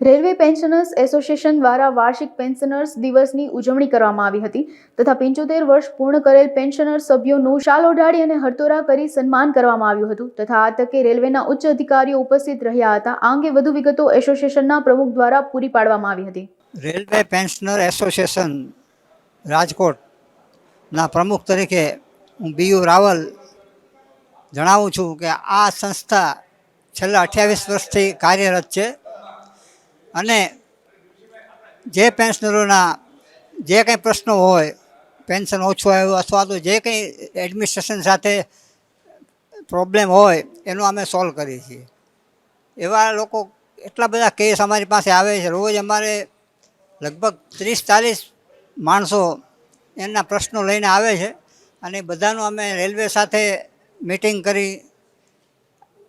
Railway pensioners association દ્વારા વાર્ષિક pensioners દિવસની ઉજવણી કરવામાં આવી હતી તથા પંચોતેર વર્ષ પૂર્ણ કરેલ પેન્શનર સભ્યોનું શાલ ઓઢાડી અને હરતોરા કરી સન્માન કરવામાં આવ્યું હતું તથા આ તકે રેલવેના ઉચ્ચ અધિકારીઓ ઉપસ્થિત રહ્યા હતા. આ અંગે વધુ વિગતો એસોસિએશનના પ્રમુખ દ્વારા પૂરી પાડવામાં આવી હતી. રેલવે પેન્શનર એસોસિએશન રાજકોટના પ્રમુખ તરીકે હું બીયુ રાવલ જણાવું છું કે આ સંસ્થા છેલ્લા અઠ્યાવીસ વર્ષથી કાર્યરત છે. અને જે પેન્શનરોના જે કંઈ પ્રશ્નો હોય પેન્શન ઓછું આવ્યું અથવા તો જે કંઈ એડમિનિસ્ટ્રેશન સાથે પ્રોબ્લેમ હોય, એનો અમે સોલ્વ કરીએ છીએ. એવા લોકો એટલા બધા કેસ અમારી પાસે આવે છે. રોજ અમારે લગભગ ત્રીસ, ચાલીસ માણસો એમના પ્રશ્નો લઈને આવે છે અને બધાનું અમે રેલવે સાથે મિટિંગ કરી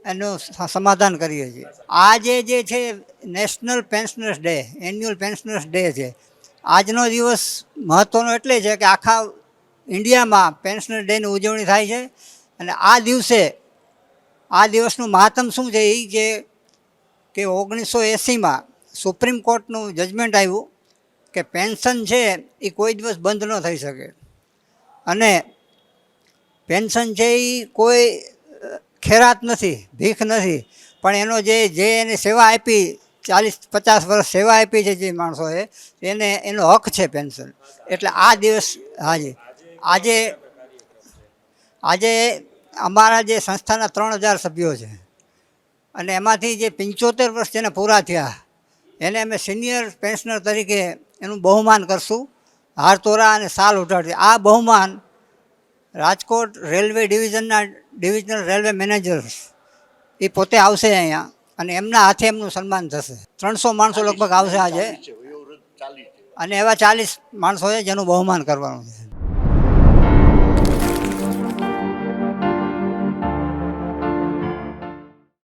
એનું સમાધાન કરીએ છીએ. આજે જે છે national pensioners day, annual pensioners day છે, આજનો દિવસ મહત્ત્વનો એટલે છે કે આખા ઇન્ડિયામાં પેન્શનર ડેની ઉજવણી થાય છે અને આ દિવસે, આ દિવસનું મહાત્મ શું છે? એ જે કે ઓગણીસો એંસીમાં સુપ્રીમ કોર્ટનું જજમેન્ટ આવ્યું કે પેન્શન છે એ કોઈ દિવસ બંધ ન થઈ શકે. અને પેન્શન છે એ કોઈ ખેરાત નથી, ભીખ નથી. પણ એનો જે જે એને સેવા આપી, ચાલીસ, પચાસ વર્ષ સેવા આપી છે જે માણસોએ, એને, એનો હક છે પેન્શન. એટલે આ દિવસ, હાજી. આજે આજે અમારા જે સંસ્થાના ત્રણ હજાર સભ્યો છે. અને એમાંથી જે પંચોતેર વર્ષ જેને પૂરા થયા, એને અમે સિનિયર પેન્શનર તરીકે એનું બહુમાન કરશું. હારતોરા અને સાલ ઉઠાડશે આ બહુમાન રાજકોટ રેલવે ડિવિઝનના ડિવિઝનલ રેલવે મેનેજર્સ એ પોતે આવશે અહીંયા અને એમના હાથે એમનું સન્માન થશે. ત્રણસો માણસો લગભગ આવશે આજે. અને એવા ચાલીસ માણસો છે જેનું બહુમાન કરવાનું છે.